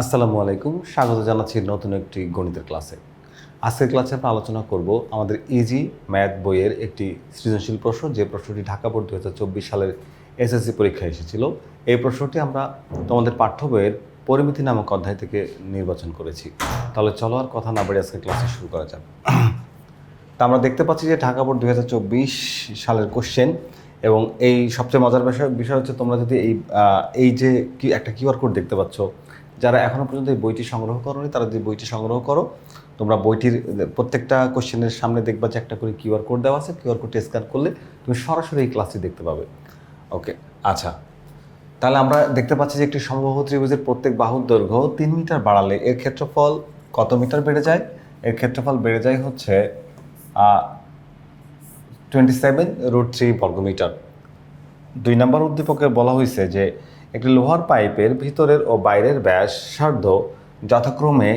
আসসালামু আলাইকুম। স্বাগত জানাচ্ছি নতুন একটি গণিতের ক্লাসে। আজকের ক্লাসে আমরা আলোচনা করব আমাদের ইজি ম্যাথ বইয়ের একটি সৃজনশীল প্রশ্ন। যে প্রশ্নটি ঢাকা বোর্ড দু হাজার চব্বিশ সালের এসএসসি পরীক্ষায় এসেছিল। এই প্রশ্নটি আমরা তোমাদের পাঠ্য বইয়ের পরিমিতি নামক অধ্যায় থেকে নির্বাচন করেছি। তাহলে চলো আর কথা না বাড়ি আজকে ক্লাসে শুরু করা যাক। তা আমরা দেখতে পাচ্ছি যে ঢাকা বোর্ড দু হাজার চব্বিশ সালের কোশ্চেন এবং এই সবচেয়ে মজার বিষয় বিষয় হচ্ছে তোমরা যদি এই এই যে কি একটা কিউআর কোড দেখতে পাচ্ছ যারা এখনও পর্যন্ত এই বইটি সংগ্রহ করোনি, তারা যদি বইটি সংগ্রহ করো, তোমরা বইটির প্রত্যেকটা কোশ্চেনের সামনে দেখবা যে একটা করে কিউআর কোড দেওয়া আছে কিউআর কোডটি স্ক্যান করলে তুমি সরাসরি এই ক্লাসটি দেখতে পাবে। ওকে আচ্ছা। তাহলে আমরা দেখতে পাচ্ছি যে একটি সমবাহু ত্রিভুজের প্রত্যেক বাহুর দৈর্ঘ্য তিন মিটার বাড়ালে এর ক্ষেত্রফল কত মিটার বেড়ে যায়? এর ক্ষেত্রফল বেড়ে যায় হচ্ছে টোয়েন্টি সেভেন রুট থ্রি বর্গমিটার। দুই নম্বর উদ্দীপকে বলা হয়েছে যে একটি লোহার পাইপের ভিতরের ও বাইরের ব্যাস সার্ধ যথাক্রমে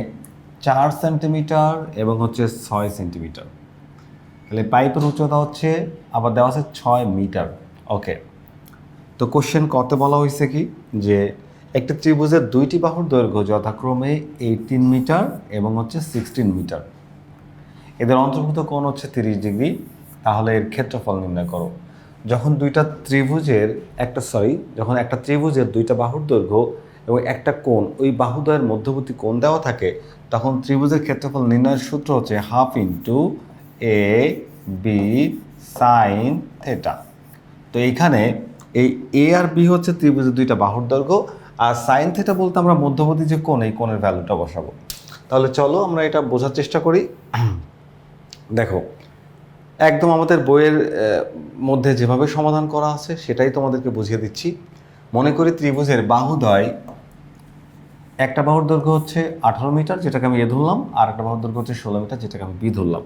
চার সেন্টিমিটার এবং হচ্ছে ছয় সেন্টিমিটার। তাহলে পাইপের উচ্চতা হচ্ছে, আবার দেওয়া আছে ছয় মিটার। ওকে। তো কোশ্চেন কত বলা হয়েছে কি? যে একটা ত্রিভুজের দুইটি বাহুর দৈর্ঘ্য যথাক্রমে এইটিন মিটার এবং হচ্ছে সিক্সটিন মিটার। এদের অন্তর্ভুক্ত কোণ হচ্ছে তিরিশ ডিগ্রি। তাহলে এর ক্ষেত্রফল নির্ণয় করো। যখন দুইটা ত্রিভুজের একটা সরি যখন একটা ত্রিভুজের দুইটা বাহুর দৈর্ঘ্য এবং একটা কোণ ওই বাহুদ্বয়ের মধ্যবর্তী কোণ দেওয়া থাকে, তখন ত্রিভুজের ক্ষেত্রফল নির্ণয়ের সূত্র হচ্ছে half into A B sine theta তো এইখানে এই এ আর বি হচ্ছে ত্রিভুজের দুইটা বাহুর দৈর্ঘ্য, আর সাইন থেটা বলতে আমরা মধ্যবর্তী যে কোণ, এই কোণের ভ্যালুটা বসাবো। তাহলে চলো আমরা এটা বোঝার চেষ্টা করি। দেখো একদম আমাদের বইয়ের মধ্যে যেভাবে সমাধান করা আছে সেটাই তোমাদেরকে বুঝিয়ে দিচ্ছি। মনে করি ত্রিভুজের বাহুদয়, একটা বাহুর দৈর্ঘ্য হচ্ছে আঠারো মিটার, যেটাকে আমি এ ধরলাম, আর একটা বাহুর দৈর্ঘ্য হচ্ছে ষোলো মিটার, যেটাকে আমি বি ধরলাম।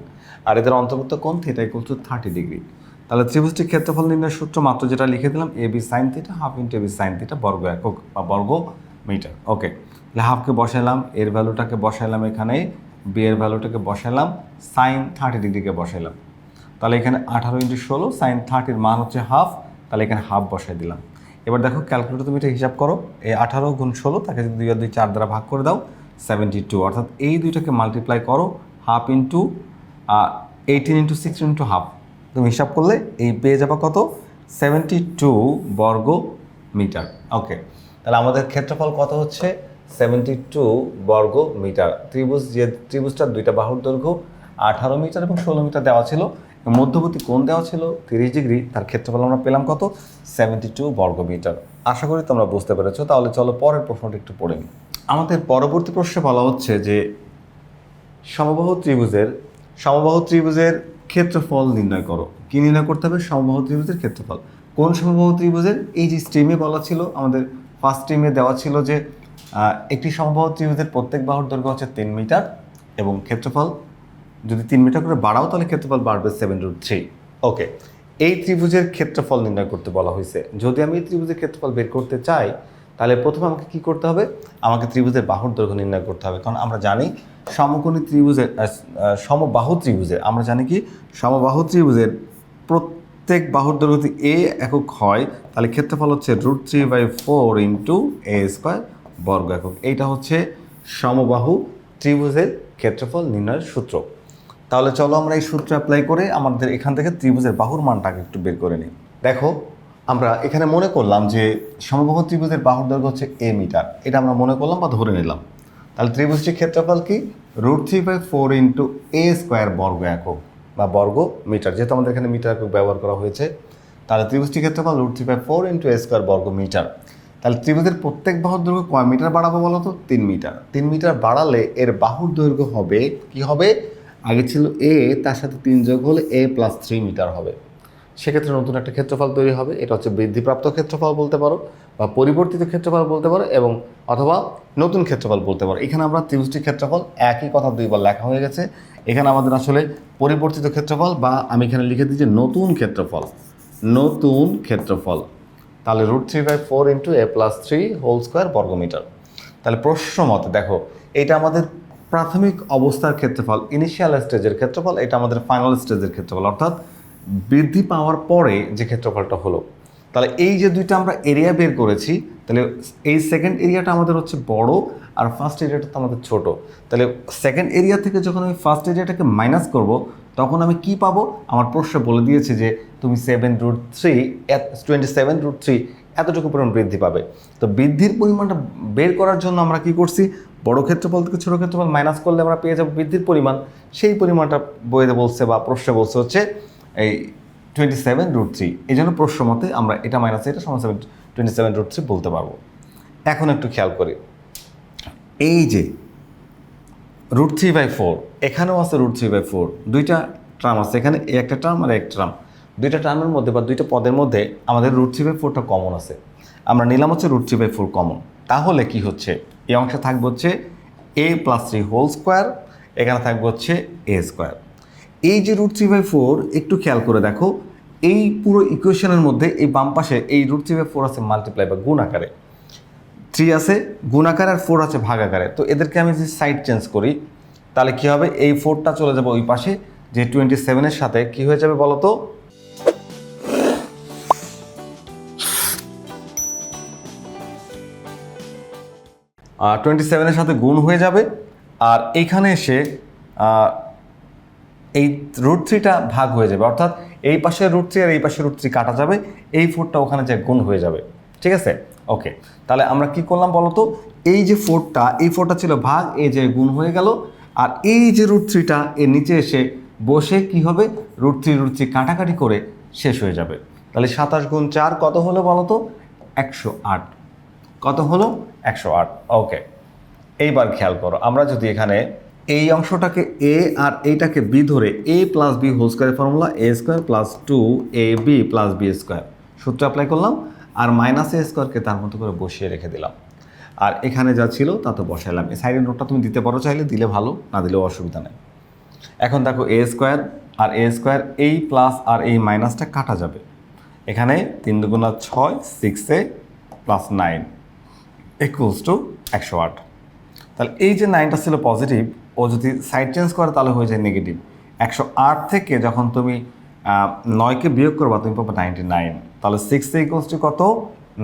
আর এদের অন্তর্ভুক্ত কোণ theta equal to thirty degree তাহলে ত্রিভুজটির ক্ষেত্রফল নির্ণয়ের সূত্র মাত্র যেটা লিখে দিলাম A B sine theta half into A B sine theta বর্গ একক বা বর্গ মিটার। ওকে তাহলে হাফকে বসাইলাম, এর ভ্যালুটাকে বসাইলাম এখানে বি এর ভ্যালুটাকে বসাইলাম সাইন থার্টি ডিগ্রিকে বসাইলাম। তাহলে এখানে আঠারো ইন্টু ষোলো সাইন থার্টির মান হচ্ছে হাফ তাহলে এখানে হাফ বসাই দিলাম। এবার দেখো ক্যালকুলেটর তুমি এটা হিসাব করো এই আঠারো গুণ ষোলো, তাকে যদি দুই আর দুই চার দ্বারা ভাগ করে দাও সেভেন্টি টু অর্থাৎ এই দুইটাকে মাল্টিপ্লাই করো half into eighteen into six into half তুমি হিসাব করলে এই পেয়ে যাবা কত? সেভেন্টি টু বর্গ মিটার। ওকে তাহলে আমাদের ক্ষেত্রফল কত হচ্ছে? সেভেন্টি টু বর্গ মিটার। ত্রিভুজ যে ত্রিভুজটার দুইটা বাহুর দৈর্ঘ্য আঠারো মিটার এবং ষোলো মিটার দেওয়া ছিল মধ্যবর্তী কোণ দেওয়া ছিল তিরিশ ডিগ্রি, তার ক্ষেত্রফল আমরা পেলাম কত? সেভেন্টি টু বর্গ মিটার আশা করি তোমরা বুঝতে পেরেছ। তাহলে চলো পরের প্রশ্নটা একটু পড়ে নিই। আমাদের পরবর্তী প্রশ্নে বলা হচ্ছে যে, সমবাহু ত্রিভুজের সমবাহু ত্রিভুজের ক্ষেত্রফল নির্ণয় করো। কী নির্ণয় করতে হবে? সমবাহু ত্রিভুজের ক্ষেত্রফল। কোন সমবাহু ত্রিভুজের? এই যে স্ট্রিমে বলা ছিল, আমাদের ফার্স্ট স্ট্রিমে দেওয়া ছিল যে একটি সমবাহু ত্রিভুজের প্রত্যেক বাহুর দৈর্ঘ্য হচ্ছে তিন মিটার এবং ক্ষেত্রফল যদি তিন মিটার করে বাড়াও, তাহলে ক্ষেত্রফল বাড়বে সেভেন রুট থ্রি ওকে এই ত্রিভুজের ক্ষেত্রফল নির্ণয় করতে বলা হয়েছে। যদি আমি এই ত্রিভুজের ক্ষেত্রফল বের করতে চাই, তাহলে প্রথমে আমাকে কি করতে হবে? আমাকে ত্রিভুজের বাহুর দৈর্ঘ্য নির্ণয় করতে হবে। কারণ আমরা জানি সমকোণী ত্রিভুজের সমবাহু ত্রিভুজের, আমরা জানি কি? সমবাহু ত্রিভুজের প্রত্যেক বাহুর দৈর্ঘ্য যদি এ একক হয়, তাহলে ক্ষেত্রফল হচ্ছে root three by four into A square বর্গ একক। এইটা হচ্ছে সমবাহু ত্রিভুজের ক্ষেত্রফল নির্ণয়ের সূত্র। তাহলে চলো আমরা এই সূত্র অ্যাপ্লাই করে আমাদের এখান থেকে ত্রিভুজের বাহুর মানটাকে একটু বের করে নিই। দেখো, আমরা এখানে মনে করলাম যে সমবাহু ত্রিভুজের বাহুর দৈর্ঘ্য হচ্ছে এ মিটার এটা আমরা মনে করলাম বা ধরে নিলাম। তাহলে ত্রিভুজটির ক্ষেত্রফল কি? Root three by four into A square বর্গ একক বা বর্গ মিটার যেহেতু আমাদের এখানে মিটার একক ব্যবহার করা হয়েছে, তাহলে ত্রিভুজটির ক্ষেত্রফল root three by four into A square বর্গ মিটার তাহলে ত্রিভুজের প্রত্যেক বাহুর দৈর্ঘ্য কয় মিটার বাড়াবো বলো তো তিন মিটার তিন মিটার বাড়ালে এর বাহুর দৈর্ঘ্য হবে, কি হবে? আগে ছিল এ তার সাথে তিন যোগ হলে এ প্লাস থ্রি মিটার হবে। সেক্ষেত্রে নতুন একটা ক্ষেত্রফল তৈরি হবে। এটা হচ্ছে বৃদ্ধিপ্রাপ্ত ক্ষেত্রফল বলতে পারো বা পরিবর্তিত ক্ষেত্রফল বলতে পারো এবং অথবা নতুন ক্ষেত্রফল বলতে পারো। এখানে আমরা ত্রিভুজটির ক্ষেত্রফল একই কথা দুইবার লেখা হয়ে গেছে। এখানে আমাদের আসলে পরিবর্তিত ক্ষেত্রফল বা আমি এখানে লিখে দিচ্ছি নতুন ক্ষেত্রফল। নতুন ক্ষেত্রফল। তাহলে root three by four into A plus three whole square বর্গমিটার। তাহলে প্রশ্ন মতে দেখো, এটা আমাদের প্রাথমিক অবস্থার ক্ষেত্রফল ইনিশিয়াল স্টেজের ক্ষেত্রফল, এটা আমাদের ফাইনাল স্টেজের ক্ষেত্রফল, অর্থাৎ বৃদ্ধি পাওয়ার পরে যে ক্ষেত্রফলটা হলো। তাহলে এই যে দুইটা আমরা এরিয়া বের করেছি, তাহলে এই সেকেন্ড এরিয়াটা আমাদের হচ্ছে বড় আর ফার্স্ট এরিয়াটা তো আমাদের ছোট। তাহলে সেকেন্ড এরিয়া থেকে যখন আমি ফার্স্ট এরিয়াটাকে মাইনাস করব, তখন আমি কি পাবো? আমার প্রশ্ন বলে দিয়েছে যে তুমি seven root three twenty seven root three এতটুকু পরিমাণ বৃদ্ধি পাবে। তো বৃদ্ধির পরিমাণটা বের করার জন্য আমরা কি করছি? বড় ক্ষেত্রফল থেকে ছোটো ক্ষেত্রফল মাইনাস করলে আমরা পেয়ে যাব বৃদ্ধির পরিমাণ। সেই পরিমাণটা বইতে বলছে বা প্রশ্নে বলছে হচ্ছে এই টোয়েন্টি সেভেন রুট থ্রি এই জন্য প্রশ্ন মতে আমরা এটা মাইনাস এটা সমান seven twenty seven root three বলতে পারব। এখন একটু খেয়াল করি। এই যে রুট থ্রি বাই ফোর এখানেও আছে রুট থ্রি বাই ফোর দুইটা ট্রাম আছে এখানে একটা ট্রাম আর এক ট্রাম দুইটা ট্রামের মধ্যে বা দুইটা পদের মধ্যে আমাদের রুট থ্রি বাই ফোরটা কমন আছে। আমরা নিলাম হচ্ছে root three by four common তাহলে কি হচ্ছে? এই অংশে থাকবে হচ্ছে A plus three whole square এখানে থাকবে হচ্ছে এ স্কোয়ার এই যে রুট থ্রি বাই ফোর একটু খেয়াল করে দেখো, এই পুরো ইকুয়েশনের মধ্যে এই বাম পাশে এই রুট থ্রি বাই ফোর আছে মাল্টিপ্লাই বা গুণ আকারে। থ্রি আছে গুণ আকারে আর ফোর আছে ভাগ আকারে। তো এদেরকে আমি যদি সাইড চেঞ্জ করি, তাহলে কী হবে? এই ফোরটা চলে যাবে ওই পাশে, যে টোয়েন্টি সেভেনের সাথে কী হয়ে যাবে বলো তো টোয়েন্টি সেভেনের সাথে গুণ হয়ে যাবে। আর এইখানে এসে এই রুট থ্রিটা ভাগ হয়ে যাবে। অর্থাৎ এই পাশে রুট থ্রি আর এই পাশে রুট থ্রি কাটা যাবে। এই ফোরটা ওখানে যে গুণ হয়ে যাবে। ঠিক আছে? ওকে তাহলে আমরা কি করলাম বলো তো এই যে ফোরটা এই ফোরটা ছিল ভাগ, এই যে গুণ হয়ে গেল। আর এই যে রুট থ্রিটা এর নিচে এসে বসে কি হবে? রুট থ্রি রুট থ্রি কাটাকাটি করে শেষ হয়ে যাবে। তাহলে সাতাশ গুণ চার কত হলো বলো তো একশো আট। কত হলো? একশো আট। ওকে এইবার খেয়াল করো, আমরা যদি এখানে এই অংশটাকে এ আর এইটাকে বি ধরে এ প্লাস বি হোল স্কোয়ারের formula A square plus two A B plus B square সূত্র অ্যাপ্লাই করলাম, আর মাইনাস এ স্কোয়ারকে তার মতো করে বসিয়ে রেখে দিলাম। আর এখানে যা ছিল, তা তো বসাইলাম। এই সাইডের নোটটা তুমি দিতে পারো চাইলে, দিলে ভালো, না দিলেও অসুবিধা নেই। এখন দেখো এ স্কোয়ার আর এ স্কোয়ার এই প্লাস আর এই মাইনাসটা কাটা যাবে। এখানে তিন দুগুণা ছয় six A plus nine equals to একশো আট। তাহলে এই যে নাইনটা ছিল পজিটিভ ও যদি সাইড চেঞ্জ করে তাহলে হয়ে যায় নেগেটিভ একশো আট থেকে যখন তুমি নয়কে বিয়োগ করবা, তুমি পাবো নাইনটি নাইন তাহলে সিক্সে ইকুয়ালস টু কত?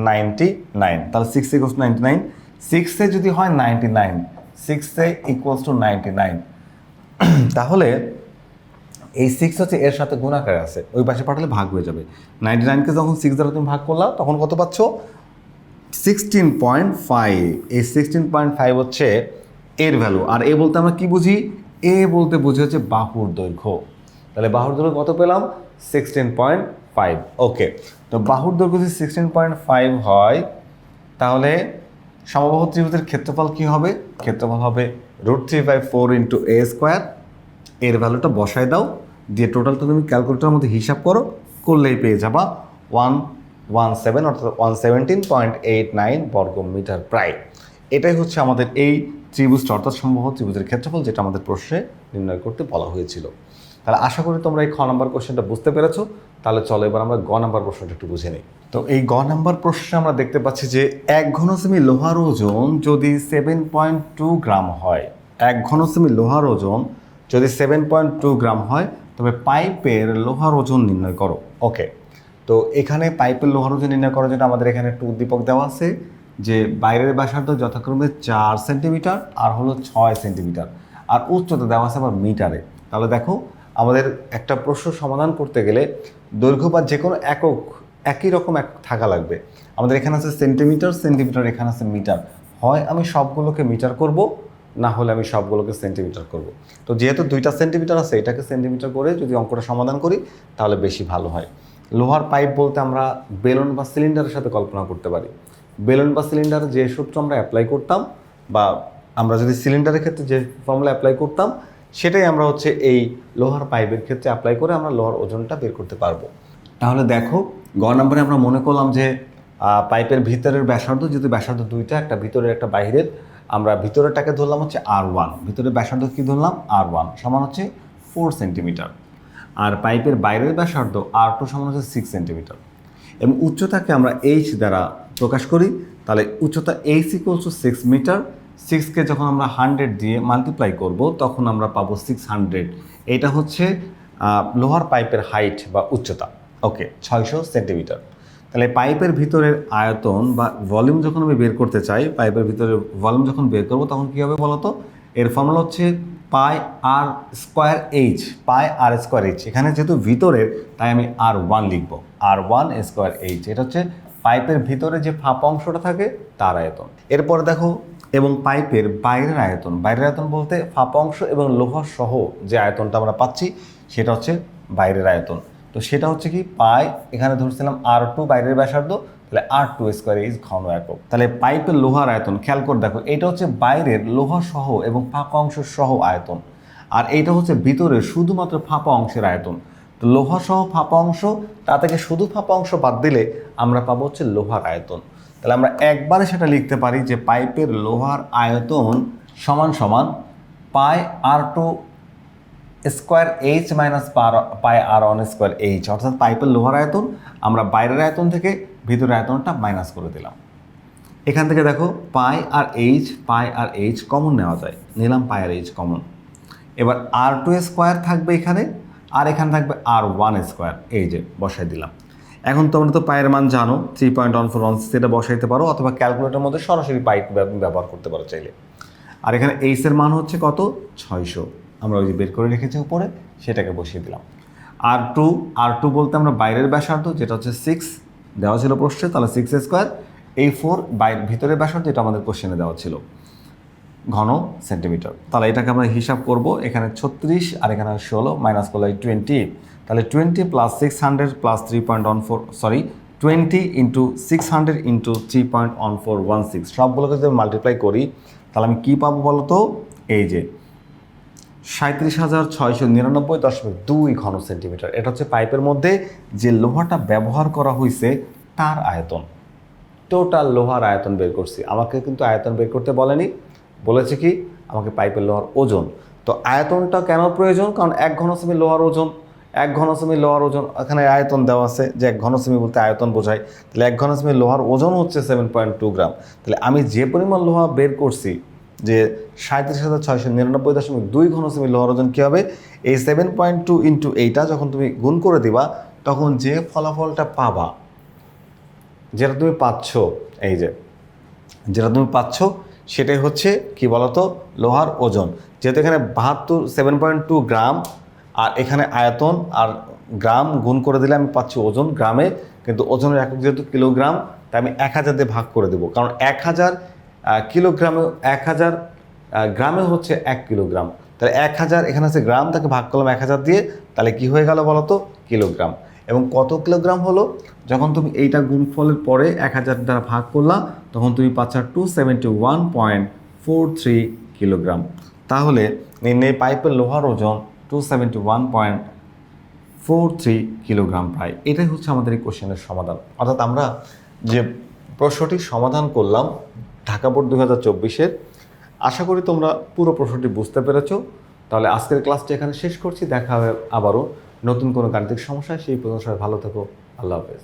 নাইনটি নাইন তাহলে six equals to ninety nine সিক্সে যদি হয় নাইনটি নাইন সিক্সে ইকুয়ালস টু নাইনটি নাইন তাহলে এই সিক্স হচ্ছে এর সাথে গুণাকারে আছে। ওই পাশে পাঠালে ভাগ হয়ে যাবে। নাইনটি নাইনকে যখন সিক্স দ্বারা তুমি ভাগ করলা তখন কত পাচ্ছ? সিক্সটিন পয়েন্ট ফাইভ এই সিক্সটিন পয়েন্ট ফাইভ হচ্ছে এর ভ্যালু আর এ বলতে আমরা কি বুঝি? এ বলতে বুঝি হচ্ছে বাহুর দৈর্ঘ্য। তাহলে বাহুর দৈর্ঘ্য কত পেলাম? সিক্সটিন পয়েন্ট ফাইভ ওকে তো বাহুর দৈর্ঘ্য যদি সিক্সটিন পয়েন্ট ফাইভ হয়, তাহলে সমবাহু ত্রিভুজের ক্ষেত্রফল কি হবে? ক্ষেত্রফল হবে root three by four into A square এর ভ্যালুটা বসায় দাও। দিয়ে টোটালটা তুমি ক্যালকুলেটারের মধ্যে হিসাব করো। করলেই পেয়ে যাবা ওয়ান ওয়ান সেভেন অর্থাৎ one seventeen point eight nine বর্গ মিটার প্রায়। এটাই হচ্ছে আমাদের এই ত্রিভুজটা, অর্থাৎ সম্ভব ত্রিভুজের ক্ষেত্রফল যেটা আমাদের প্রশ্নে নির্ণয় করতে বলা হয়েছিল। তাহলে আশা করি তোমরা এই খ নাম্বার কোশ্চেনটা বুঝতে পেরেছ। তাহলে চলো এবার আমরা গ নাম্বার প্রশ্নটা একটু বুঝে নিই। তো এই গ নাম্বার প্রশ্নে আমরা দেখতে পাচ্ছি যে এক ঘন সেমি লোহার ওজন যদি সেভেন পয়েন্ট টু গ্রাম হয়, এক ঘন সেমি লোহার ওজন যদি সেভেন পয়েন্ট টু গ্রাম হয়, তবে পাইপের লোহার ওজন নির্ণয় করো। ওকে তো এখানে পাইপের লোহার ওজন নির্ণয় করার জন্য আমাদের এখানে একটু উদ্দীপক দেওয়া আছে, যে বাইরের ব্যাসার্ধ যথাক্রমে চার সেন্টিমিটার আর হলো ছয় সেন্টিমিটার। আর উচ্চতা দেওয়া আছে আবার মিটারে। তাহলে দেখো, আমাদের একটা প্রশ্ন সমাধান করতে গেলে দৈর্ঘ্য বা যে কোনো একক, একই রকম এক থাকা লাগবে। আমাদের এখানে আছে সেন্টিমিটার সেন্টিমিটার, এখানে আছে মিটার। হয় আমি সবগুলোকে মিটার করব, না হলে আমি সবগুলোকে সেন্টিমিটার করব। তো যেহেতু দুইটা সেন্টিমিটার আছে, এটাকে সেন্টিমিটার করে যদি অঙ্কটা সমাধান করি, তাহলে বেশি ভালো হয়। লোহার পাইপ বলতে আমরা বেলুন বা সিলিন্ডারের সাথে কল্পনা করতে পারি। বেলুন বা সিলিন্ডার যে সূত্র আমরা অ্যাপ্লাই করতাম বা আমরা যদি সিলিন্ডারের ক্ষেত্রে যে ফর্মুলা অ্যাপ্লাই করতাম, সেটাই আমরা হচ্ছে এই লোহার পাইপের ক্ষেত্রে অ্যাপ্লাই করে আমরা লোহার ওজনটা বের করতে পারব। তাহলে দেখো, গ নম্বরে আমরা মনে করলাম যে পাইপের ভিতরের ব্যাসার্ধ যদি ব্যাসার্ধ দুইটা, একটা ভিতরের, একটা বাইরের আমরা ভিতরেরটাকে ধরলাম হচ্ছে আর ওয়ান ভিতরের ব্যাসার্ধ কী ধরলাম? আর ওয়ান সমান হচ্ছে ফোর সেন্টিমিটার আর পাইপের বাইরের ব্যাসার্ধ আর টু সমান হচ্ছে সিক্স সেন্টিমিটার এবং উচ্চতাকে আমরা এইচ দ্বারা প্রকাশ করি, তাহলে উচ্চতা H equals to six metre সিক্সকে যখন আমরা হান্ড্রেড দিয়ে মাল্টিপ্লাই করব, তখন আমরা পাবো সিক্স হান্ড্রেড এটা হচ্ছে লোহার পাইপের হাইট বা উচ্চতা। ওকে ছয়শো সেন্টিমিটার তাহলে পাইপের ভিতরের আয়তন বা ভলিউম যখন আমি বের করতে চাই, পাইপের ভিতরে ভলিউম যখন বের করব, তখন কী হবে বলতো? এর ফর্মুলা হচ্ছে pi R square H, pi R square H. এখানে যেহেতু ভিতরের, তাই আমি আর ওয়ান লিখব। আর ওয়ান স্কোয়ার এইচ, এটা হচ্ছে পাইপের ভিতরে যে ফাঁপা অংশটা থাকে, তার আয়তন। এরপরে দেখো, এবং পাইপের বাইরের আয়তন। বাইরের আয়তন বলতে ফাঁপা অংশ এবং লোহা সহ যে আয়তনটা আমরা পাচ্ছি, সেটা হচ্ছে বাইরের আয়তন। তো সেটা হচ্ছে কি, পাই, এখানে ধরছিলাম আর টু বাইরের ব্যাসার্ধ তাহলে আর টু স্কোয়ার ইজ ঘন একক। তাহলে পাইপের লোহার আয়তন, খেয়াল করে দেখো, এটা হচ্ছে বাইরের লোহা সহ এবং ফাঁপা অংশ সহ আয়তন। আর এইটা হচ্ছে ভিতরের শুধুমাত্র ফাঁপা অংশের আয়তন। তো লোহা সহ ফাঁপা অংশ, তা থেকে শুধু ফাঁপা অংশ বাদ দিলে আমরা পাবো হচ্ছে লোহার আয়তন। তাহলে আমরা একবারে সেটা লিখতে পারি যে পাইপের লোহার আয়তন সমান সমান pi R two square H minus pi R one square H অর্থাৎ পাইপের লোহার আয়তন, আমরা বাইরের আয়তন থেকে ভিতরের আয়তনটা মাইনাস করে দিলাম। এখান থেকে দেখো, pi R H pi R H common নেওয়া যায়। নিলাম পাই আর এইচ কমন এবার আর টু স্কোয়ার থাকবে এখানে, আর এখানে থাকবে আর ওয়ান স্কোয়ার এই যে, বসাই দিলাম। এখন তোমরা তো পায়ের মান জানো three point one four one সেটা বসাইতে পারো, অথবা ক্যালকুলেটারের মধ্যে সরাসরি পাইপ ব্যবহার করতে পারো চাইলে। আর এখানে এইচের মান হচ্ছে কত? ছয়শো। আমরা ওই যে বের করে রেখেছি উপরে, সেটাকে বসিয়ে দিলাম। আর টু আর টু বলতে আমরা বাইরের ব্যাসার্ধ, যেটা হচ্ছে সিক্স দেওয়া ছিল প্রশ্নে, তাহলে সিক্স স্কোয়ার এই ফোর বাইরের ভিতরের ব্যাসার্ধ, এটা আমাদের কোশ্চেনে দেওয়া ছিল। ঘন সেন্টিমিটার তাহলে এটাকে আমরা হিসাব করব, এখানে ছত্রিশ আর এখানে ষোলো মাইনাস করলে টোয়েন্টি তাহলে twenty plus six hundred plus three point one four sorry twenty into six hundred into three point one four one six সবগুলোকে যদি মাল্টিপ্লাই করি, তাহলে আমি কী পাবো বলো তো এই যে সাঁত্রিশ হাজার ছয়শো নিরানব্বই দশমিক দুই ঘন সেন্টিমিটার এটা হচ্ছে পাইপের মধ্যে যে লোহাটা ব্যবহার করা হয়েছে, তার আয়তন। টোটাল লোহার আয়তন বের করছি। আমাকে কিন্তু আয়তন বের করতে বলেনি। বলেছে কি, আমাকে পাইপের লোহার ওজন। তো আয়তনটা কেন প্রয়োজন? কারণ এক ঘনসেমি লোহার ওজন, এক ঘনসেমি লোহার ওজন, এখানে আয়তন দেওয়া আছে যে এক ঘনসেমি বলতে আয়তন বোঝায়। তাহলে এক ঘনসেমি লোহার ওজন হচ্ছে সেভেন পয়েন্ট টু গ্রাম। তাহলে আমি যে পরিমাণ লোহা বের করছি যে সাঁত্রিশ হাজার ছয়শো নিরানব্বই দশমিক দুই ঘনসেমি লোহার ওজন কী হবে? এই সেভেন পয়েন্ট টু ইন্টু এইটা যখন তুমি গুণ করে দিবা, তখন যে ফলাফলটা পাবা, যেটা তুমি পাচ্ছ, এই যে, যেটা তুমি পাচ্ছ, সেটাই হচ্ছে কি বলতো? লোহার ওজন। যেহেতু এখানে বাহাত্তর সেভেন পয়েন্ট টু গ্রাম, আর এখানে আয়তন, আর গ্রাম গুণ করে দিলে আমি পাচ্ছি ওজন গ্রামে, কিন্তু ওজনের একক যেহেতু কিলোগ্রাম, তাই আমি এক হাজার দিয়ে ভাগ করে দেবো। কারণ এক হাজার কিলোগ্রামে এক হাজার গ্রামে হচ্ছে এক কিলোগ্রাম। তাহলে এক হাজার, এখানে আছে গ্রাম, তাকে ভাগ করলাম এক হাজার দিয়ে, তাহলে কি হয়ে গেল বলো তো কিলোগ্রাম। এবং কত কিলোগ্রাম হলো? যখন তুমি এইটা গুণফলের পরে এক হাজার দ্বারা ভাগ করলা, তখন তুমি পাচ্ছ two seventy one point four three kilogram. তাহলে নির্ণয় পাইপের লোহার ওজন two seventy one point four three kilogram প্রায়। এটাই হচ্ছে আমাদের এই কোশ্চেনের সমাধান। অর্থাৎ আমরা যে প্রশ্নটি সমাধান করলাম ঢাকা বোর্ড দু হাজার চব্বিশের। আশা করি তোমরা পুরো প্রশ্নটি বুঝতে পেরেছ। তাহলে আজকের ক্লাসটি এখানে শেষ করছি। দেখা হবে আবারও নতুন কোনো গাণিতিক সমস্যায়। সেই সবাই ভালো থেকো। আল্লাহ হাফেজ।